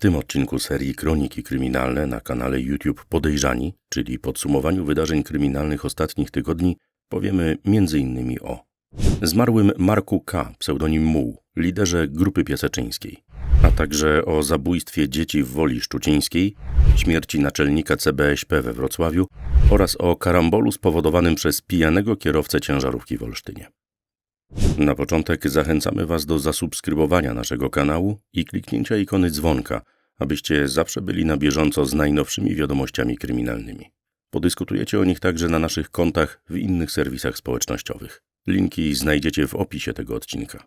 tym odcinku serii Kroniki Kryminalne na kanale YouTube Podejrzani, czyli podsumowaniu wydarzeń kryminalnych ostatnich tygodni, powiemy m.in. o zmarłym Marku K., pseudonim Muł, liderze grupy piaseczyńskiej, a także o zabójstwie dzieci w Woli Szczucińskiej, śmierci naczelnika CBŚP we Wrocławiu oraz o karambolu spowodowanym przez pijanego kierowcę ciężarówki w Olsztynie. Na początek zachęcamy Was do zasubskrybowania naszego kanału i kliknięcia ikony dzwonka, abyście zawsze byli na bieżąco z najnowszymi wiadomościami kryminalnymi. Podyskutujecie o nich także na naszych kontach w innych serwisach społecznościowych. Linki znajdziecie w opisie tego odcinka.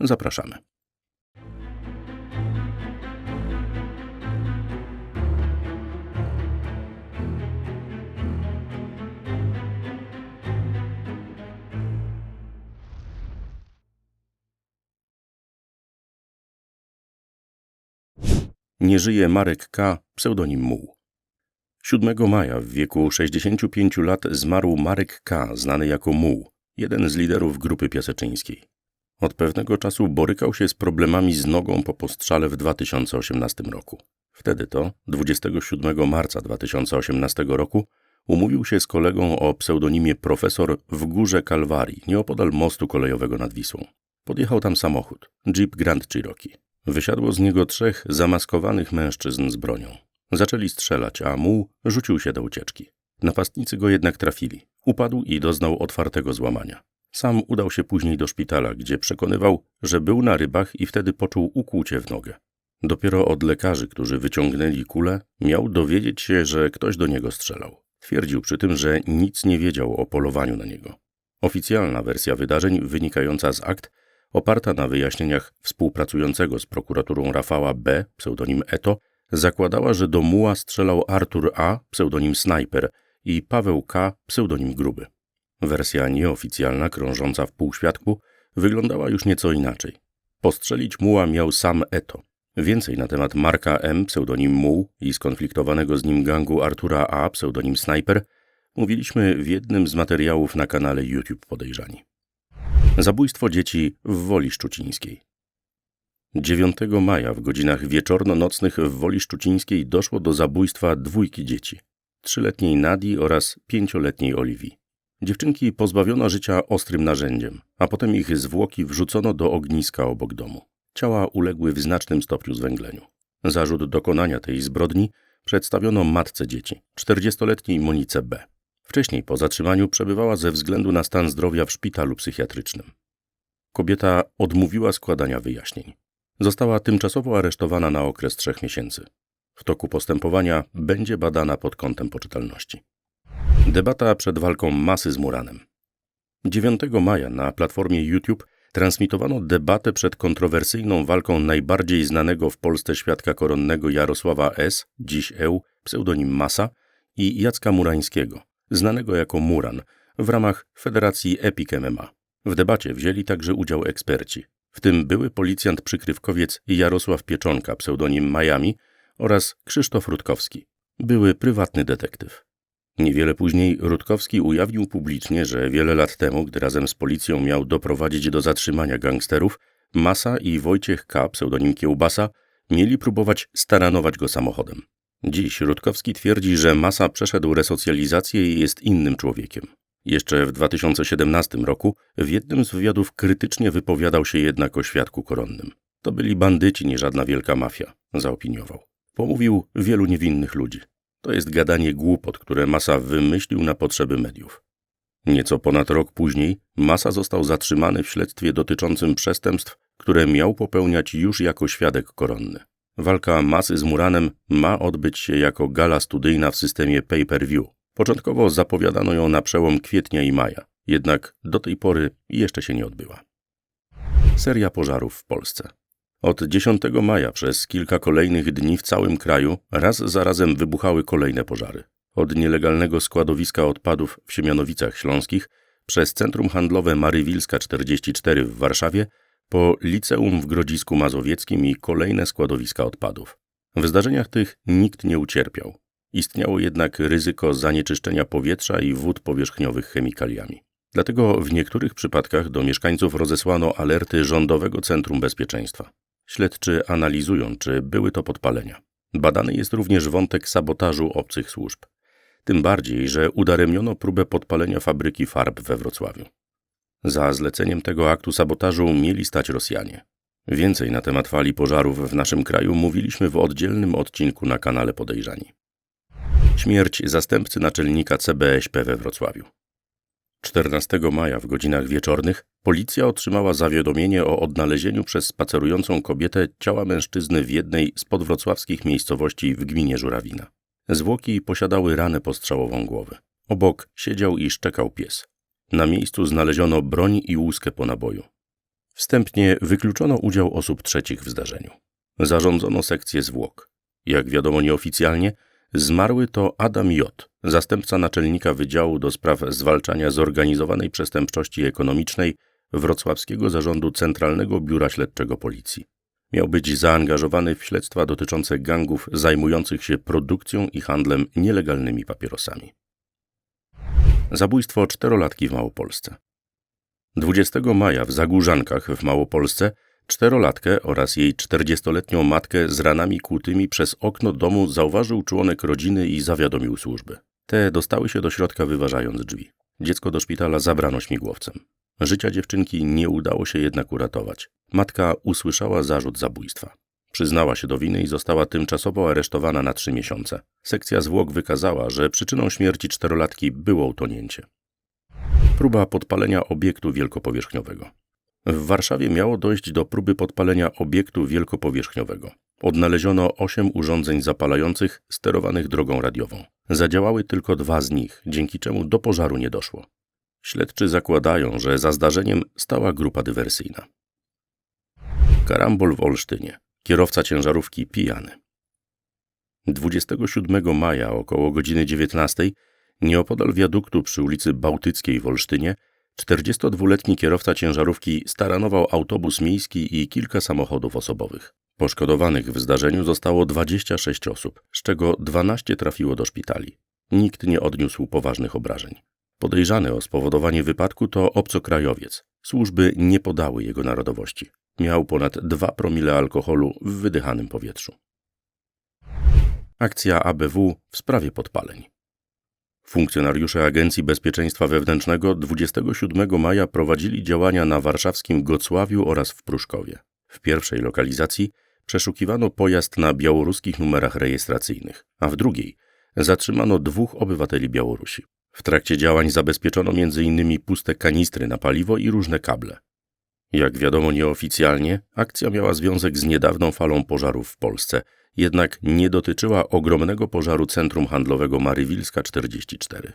Zapraszamy. Nie żyje Marek K., pseudonim Muł. 7 maja w wieku 65 lat zmarł Marek K., znany jako Muł, jeden z liderów grupy piaseczyńskiej. Od pewnego czasu borykał się z problemami z nogą po postrzale w 2018 roku. Wtedy to, 27 marca 2018 roku, umówił się z kolegą o pseudonimie profesor w Górze Kalwarii, nieopodal mostu kolejowego nad Wisłą. Podjechał tam samochód, Jeep Grand Cherokee. Wysiadło z niego trzech zamaskowanych mężczyzn z bronią. Zaczęli strzelać, a muł rzucił się do ucieczki. Napastnicy go jednak trafili. Upadł i doznał otwartego złamania. Sam udał się później do szpitala, gdzie przekonywał, że był na rybach i wtedy poczuł ukłucie w nogę. Dopiero od lekarzy, którzy wyciągnęli kulę, miał dowiedzieć się, że ktoś do niego strzelał. Twierdził przy tym, że nic nie wiedział o polowaniu na niego. Oficjalna wersja wydarzeń, wynikająca z akt, oparta na wyjaśnieniach współpracującego z prokuraturą Rafała B., pseudonim Eto, zakładała, że do muła strzelał Artur A., pseudonim Sniper i Paweł K., pseudonim Gruby. Wersja nieoficjalna, krążąca w półświadku, wyglądała już nieco inaczej. Postrzelić muła miał sam Eto. Więcej na temat Marka M., pseudonim Muł i skonfliktowanego z nim gangu Artura A., pseudonim Sniper, mówiliśmy w jednym z materiałów na kanale YouTube Podejrzani. Zabójstwo dzieci w Woli Szczucińskiej. 9 maja w godzinach wieczorno-nocnych w Woli Szczucińskiej doszło do zabójstwa dwójki dzieci. Trzyletniej Nadii oraz pięcioletniej Oliwii. Dziewczynki pozbawiono życia ostrym narzędziem, a potem ich zwłoki wrzucono do ogniska obok domu. Ciała uległy w znacznym stopniu zwęgleniu. Zarzut dokonania tej zbrodni przedstawiono matce dzieci, 40-letniej Monice B. Wcześniej po zatrzymaniu przebywała ze względu na stan zdrowia w szpitalu psychiatrycznym. Kobieta odmówiła składania wyjaśnień. Została tymczasowo aresztowana na okres trzech miesięcy. W toku postępowania będzie badana pod kątem poczytalności. Debata przed walką masy z Muranem. 9 maja na platformie YouTube transmitowano debatę przed kontrowersyjną walką najbardziej znanego w Polsce świadka koronnego Jarosława S., dziś Eł, pseudonim Masa, i Jacka Murańskiego, znanego jako Muran, w ramach Federacji Epic MMA. W debacie wzięli także udział eksperci, w tym były policjant przykrywkowiec Jarosław Pieczonka, pseudonim Miami, oraz Krzysztof Rutkowski, były prywatny detektyw. Niewiele później Rutkowski ujawnił publicznie, że wiele lat temu, gdy razem z policją miał doprowadzić do zatrzymania gangsterów, Masa i Wojciech K., pseudonim Kiełbasa, mieli próbować staranować go samochodem. Dziś Rutkowski twierdzi, że Masa przeszedł resocjalizację i jest innym człowiekiem. Jeszcze w 2017 roku w jednym z wywiadów krytycznie wypowiadał się jednak o świadku koronnym. To byli bandyci, nie żadna wielka mafia, zaopiniował. Pomówił wielu niewinnych ludzi. To jest gadanie głupot, które Masa wymyślił na potrzeby mediów. Nieco ponad rok później Masa został zatrzymany w śledztwie dotyczącym przestępstw, które miał popełniać już jako świadek koronny. Walka Masy z Muranem ma odbyć się jako gala studyjna w systemie pay-per-view. Początkowo zapowiadano ją na przełom kwietnia i maja, jednak do tej pory jeszcze się nie odbyła. Seria pożarów w Polsce. Od 10 maja przez kilka kolejnych dni w całym kraju raz za razem wybuchały kolejne pożary. Od nielegalnego składowiska odpadów w Siemianowicach Śląskich przez Centrum Handlowe Marywilska 44 w Warszawie po liceum w Grodzisku Mazowieckim i kolejne składowiska odpadów. W zdarzeniach tych nikt nie ucierpiał. Istniało jednak ryzyko zanieczyszczenia powietrza i wód powierzchniowych chemikaliami. Dlatego w niektórych przypadkach do mieszkańców rozesłano alerty Rządowego Centrum Bezpieczeństwa. Śledczy analizują, czy były to podpalenia. Badany jest również wątek sabotażu obcych służb. Tym bardziej, że udaremniono próbę podpalenia fabryki farb we Wrocławiu. Za zleceniem tego aktu sabotażu mieli stać Rosjanie. Więcej na temat fali pożarów w naszym kraju mówiliśmy w oddzielnym odcinku na kanale Podejrzani. Śmierć zastępcy naczelnika CBŚP we Wrocławiu. 14 maja w godzinach wieczornych policja otrzymała zawiadomienie o odnalezieniu przez spacerującą kobietę ciała mężczyzny w jednej z podwrocławskich miejscowości w gminie Żurawina. Zwłoki posiadały ranę postrzałową głowy. Obok siedział i szczekał pies. Na miejscu znaleziono broń i łuskę po naboju. Wstępnie wykluczono udział osób trzecich w zdarzeniu. Zarządzono sekcję zwłok. Jak wiadomo nieoficjalnie, zmarły to Adam J., zastępca naczelnika Wydziału do Spraw Zwalczania Zorganizowanej Przestępczości Ekonomicznej Wrocławskiego Zarządu Centralnego Biura Śledczego Policji. Miał być zaangażowany w śledztwa dotyczące gangów zajmujących się produkcją i handlem nielegalnymi papierosami. Zabójstwo czterolatki w Małopolsce. 20 maja w Zagórzankach w Małopolsce czterolatkę oraz jej czterdziestoletnią matkę z ranami kłutymi przez okno domu zauważył członek rodziny i zawiadomił służby. Te dostały się do środka wyważając drzwi. Dziecko do szpitala zabrano śmigłowcem. Życia dziewczynki nie udało się jednak uratować. Matka usłyszała zarzut zabójstwa. Przyznała się do winy i została tymczasowo aresztowana na trzy miesiące. Sekcja zwłok wykazała, że przyczyną śmierci czterolatki było utonięcie. Próba podpalenia obiektu wielkopowierzchniowego. W Warszawie miało dojść do próby podpalenia obiektu wielkopowierzchniowego. Odnaleziono osiem urządzeń zapalających sterowanych drogą radiową. Zadziałały tylko dwa z nich, dzięki czemu do pożaru nie doszło. Śledczy zakładają, że za zdarzeniem stała grupa dywersyjna. Karambol w Olsztynie. Kierowca ciężarówki pijany. 27 maja około godziny 19 nieopodal wiaduktu przy ulicy Bałtyckiej w Olsztynie 42-letni kierowca ciężarówki staranował autobus miejski i kilka samochodów osobowych. Poszkodowanych w zdarzeniu zostało 26 osób, z czego 12 trafiło do szpitali. Nikt nie odniósł poważnych obrażeń. Podejrzany o spowodowanie wypadku to obcokrajowiec. Służby nie podały jego narodowości. Miał ponad 2 promile alkoholu w wydychanym powietrzu. Akcja ABW w sprawie podpaleń. Funkcjonariusze Agencji Bezpieczeństwa Wewnętrznego 27 maja prowadzili działania na warszawskim Gocławiu oraz w Pruszkowie. W pierwszej lokalizacji przeszukiwano pojazd na białoruskich numerach rejestracyjnych, a w drugiej zatrzymano dwóch obywateli Białorusi. W trakcie działań zabezpieczono m.in. puste kanistry na paliwo i różne kable. Jak wiadomo nieoficjalnie, akcja miała związek z niedawną falą pożarów w Polsce, jednak nie dotyczyła ogromnego pożaru centrum handlowego Marywilska 44.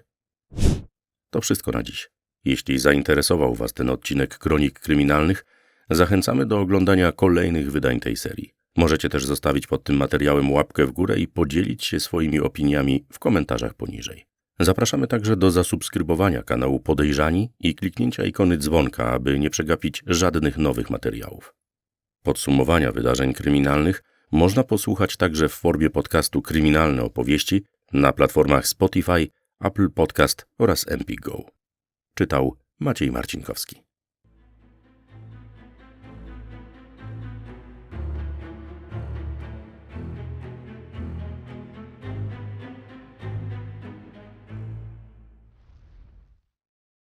To wszystko na dziś. Jeśli zainteresował Was ten odcinek Kronik Kryminalnych, zachęcamy do oglądania kolejnych wydań tej serii. Możecie też zostawić pod tym materiałem łapkę w górę i podzielić się swoimi opiniami w komentarzach poniżej. Zapraszamy także do zasubskrybowania kanału Podejrzani i kliknięcia ikony dzwonka, aby nie przegapić żadnych nowych materiałów. Podsumowania wydarzeń kryminalnych można posłuchać także w formie podcastu Kryminalne opowieści na platformach Spotify, Apple Podcast oraz MPGO. Czytał Maciej Marcinkowski.